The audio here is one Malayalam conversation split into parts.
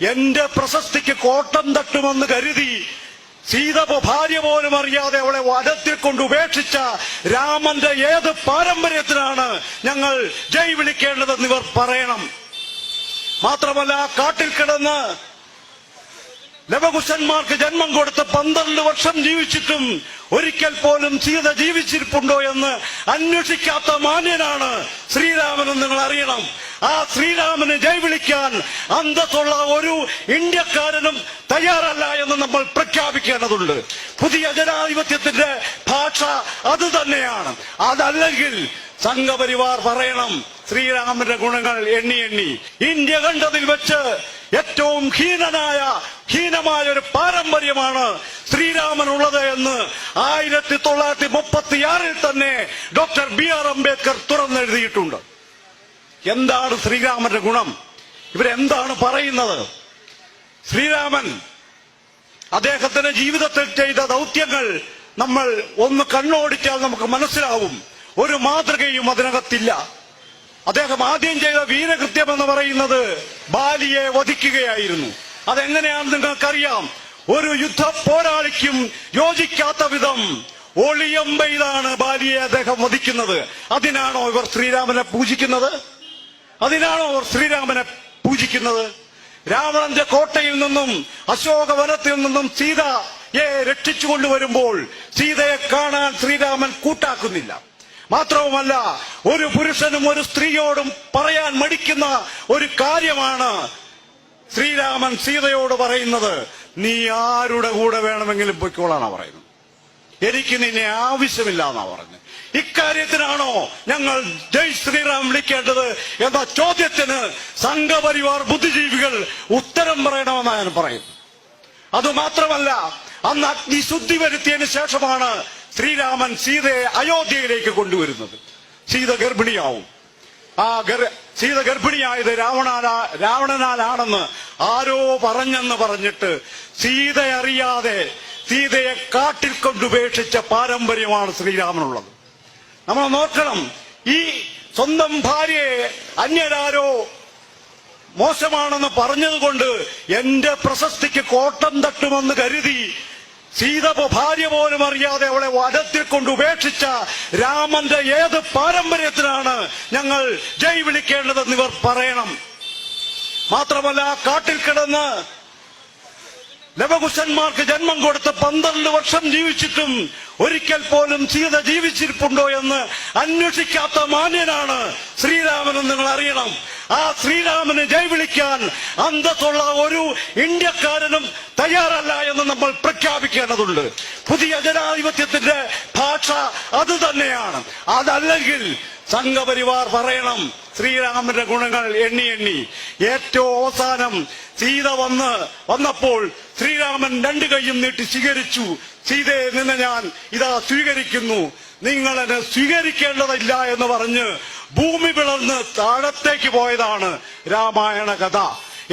എന്റെ പ്രശസ്തിക്ക് കോട്ടം തട്ടുമെന്ന് കരുതി സീത ഭാര്യ പോലും അറിയാതെ അവളെ വനത്തിൽ കൊണ്ട് ഉപേക്ഷിച്ച രാമന്റെ ഏത് പാരമ്പര്യത്തിനാണ് ഞങ്ങൾ ജയ് വിളിക്കേണ്ടതെന്ന് ഇവർ പറയണം. മാത്രമല്ല കാട്ടിൽ കിടന്ന് ലവകുശന്മാർക്ക് ജന്മം കൊടുത്ത് പന്ത്രണ്ട് വർഷം ജീവിച്ചിട്ടും ഒരിക്കൽ പോലും സീത ജീവിച്ചിരിപ്പുണ്ടോ എന്ന് അന്വേഷിക്കാത്ത മാന്യനാണ് ശ്രീരാമനെന്ന് നിങ്ങൾ അറിയണം. ആ ശ്രീരാമന് ജയ് വിളിക്കാൻ അന്തസ്സുള്ള ഒരു ഇന്ത്യക്കാരനും തയ്യാറല്ല എന്ന് നമ്മൾ പ്രഖ്യാപിക്കേണ്ടതുണ്ട്. പുതിയ ജനാധിപത്യത്തിന്റെ ഭാഷ അത് തന്നെയാണ്. അതല്ലെങ്കിൽ സംഘപരിവാർ പറയണം ശ്രീരാമന്റെ ഗുണങ്ങൾ എണ്ണി എണ്ണി. ഇന്ത്യ കണ്ടതിൽ വെച്ച് ഏറ്റവും ഹീനനായ ഹീനമായ ഒരു പാരമ്പര്യമാണ് ശ്രീരാമനുള്ളത് എന്ന് ആയിരത്തി തൊള്ളായിരത്തി മുപ്പത്തിയാറിൽ തന്നെ ഡോക്ടർ ബി ആർ അംബേദ്കർ തുറന്നെഴുതിയിട്ടുണ്ട്. എന്താണ് ശ്രീരാമന്റെ ഗുണം? ഇവരെന്താണ് പറയുന്നത്? ശ്രീരാമൻ അദ്ദേഹത്തിന്റെ ജീവിതത്തിൽ ചെയ്ത ദൗത്യങ്ങൾ നമ്മൾ ഒന്ന് കണ്ണോടിച്ചാൽ നമുക്ക് മനസ്സിലാവും. ഒരു മാതൃകയും അതിനകത്തില്ല. അദ്ദേഹം ആദ്യം ചെയ്ത വീരകൃത്യം എന്ന് പറയുന്നത് ബാലിയെ വധിക്കുകയായിരുന്നു. അതെങ്ങനെയാണെന്ന് നിങ്ങൾക്കറിയാം? ഒരു യുദ്ധ പോരാളിക്കും യോജിക്കാത്ത വിധം ഒളിയമ്പയിലാണ് ബാലിയെ അദ്ദേഹം വധിക്കുന്നത്. അതിനാണോ ഇവർ ശ്രീരാമനെ പൂജിക്കുന്നത്? അതിനാണോ ശ്രീരാമനെ പൂജിക്കുന്നത്? രാവണന്റെ കോട്ടയിൽ നിന്നും അശോകവനത്തിൽ നിന്നും സീതയെ രക്ഷിച്ചു കൊണ്ടുവരുമ്പോൾ സീതയെ കാണാൻ ശ്രീരാമൻ കൂട്ടാക്കുന്നില്ല. മാത്രവുമല്ല ഒരു പുരുഷനും ഒരു സ്ത്രീയോടും പറയാൻ മടിക്കുന്ന ഒരു കാര്യമാണ് ശ്രീരാമൻ സീതയോട് പറയുന്നത്. നീ ആരുടെ കൂടെ വേണമെങ്കിലും പൊയ്ക്കോളാണ് പറയുന്നത്. എനിക്ക് നിന്നെ ആവശ്യമില്ല എന്നാ പറഞ്ഞു. ഇക്കാര്യത്തിനാണോ ഞങ്ങൾ ജയ് ശ്രീറാം വിളിക്കേണ്ടത് എന്ന ചോദ്യത്തിന് സംഘപരിവാർ ബുദ്ധിജീവികൾ ഉത്തരം പറയണമെന്ന് ഞാൻ പറയും. അതുമാത്രമല്ല അന്ന് അഗ്നിശുദ്ധി വരുത്തിയതിനു ശേഷമാണ് ശ്രീരാമൻ സീതയെ അയോധ്യയിലേക്ക് കൊണ്ടുവരുന്നത്. സീത ഗർഭിണിയാവും. ആ ഗർ- സീത ഗർഭിണിയായത് രാവണാലാ രാവണനാലാണെന്ന് ആരോ പറഞ്ഞെന്ന് പറഞ്ഞിട്ട് സീത അറിയാതെ സീതയെ കാട്ടിൽ കൊണ്ടുപേക്ഷിച്ച പാരമ്പര്യമാണ് ശ്രീരാമനുള്ളത്. നമ്മൾ നോക്കണം ഈ സ്വന്തം ഭാര്യയെ അന്യരാരോ മോശമാണെന്ന് പറഞ്ഞതുകൊണ്ട് എന്റെ പ്രശസ്തിക്ക് കോട്ടം തട്ടുമെന്ന് കരുതി സീത ഭാര്യ പോലും അറിയാതെ അവളെ വനത്തിൽ കൊണ്ട് ഉപേക്ഷിച്ച രാമന്റെ ഏത് പാരമ്പര്യത്തിനാണ് ഞങ്ങൾ ജയ് വിളിക്കേണ്ടതെന്ന് ഇവർ പറയണം. മാത്രമല്ല കാട്ടിൽ കിടന്ന് ലവകുശന്മാർക്ക് ജന്മം കൊടുത്ത് പന്ത്രണ്ട് വർഷം ജീവിച്ചിട്ടും ഒരിക്കൽ പോലും സീത ജീവിച്ചിരിപ്പുണ്ടോ എന്ന് അന്വേഷിക്കാത്ത മാന്യനാണ് ശ്രീരാമനെന്ന് നിങ്ങൾ അറിയണം. ആ ശ്രീരാമനെ ജയ് വിളിക്കാൻ അന്തസ്സുള്ള ഒരു ഇന്ത്യക്കാരനും തയ്യാറല്ല എന്ന് നമ്മൾ പ്രഖ്യാപിക്കേണ്ടതുണ്ട്. പുതിയ ജനാധിപത്യത്തിന്റെ ഭാഷ അത് തന്നെയാണ്. അതല്ലെങ്കിൽ സംഘപരിവാർ പറയണം. ശ്രീരാമന്റെ ഗുണങ്ങൾ എണ്ണി എണ്ണി. ഏറ്റവും അവസാനം സീത വന്ന് വന്നപ്പോൾ ശ്രീരാമൻ രണ്ടു കൈയും നീട്ടി സ്വീകരിച്ചു. സീതയെ നിന്ന് ഞാൻ ഇതാ സ്വീകരിക്കുന്നു. നിങ്ങൾ എന്നെ സ്വീകരിക്കേണ്ടതില്ല എന്ന് പറഞ്ഞ് ഭൂമി പിളർന്ന് താഴത്തേക്ക് പോയതാണ് രാമായണ കഥ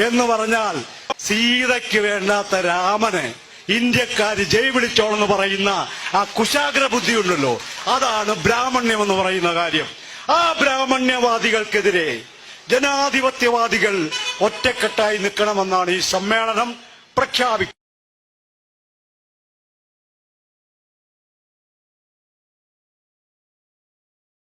എന്ന് പറഞ്ഞാൽ സീതയ്ക്ക് വേണ്ടാത്ത രാമനെ ഇന്ത്യക്കാര് ജയ് വിളിച്ചോളെന്ന് പറയുന്ന ആ കുശാഗ്ര ബുദ്ധിയുണ്ടല്ലോ അതാണ് ബ്രാഹ്മണ്യം എന്ന് പറയുന്ന കാര്യം. ആ ബ്രാഹ്മണ്യവാദികൾക്കെതിരെ ജനാധിപത്യവാദികൾ ഒറ്റക്കെട്ടായി നിൽക്കണമെന്നാണ് ഈ സമ്മേളനം പ്രഖ്യാപിക്കുന്നത്.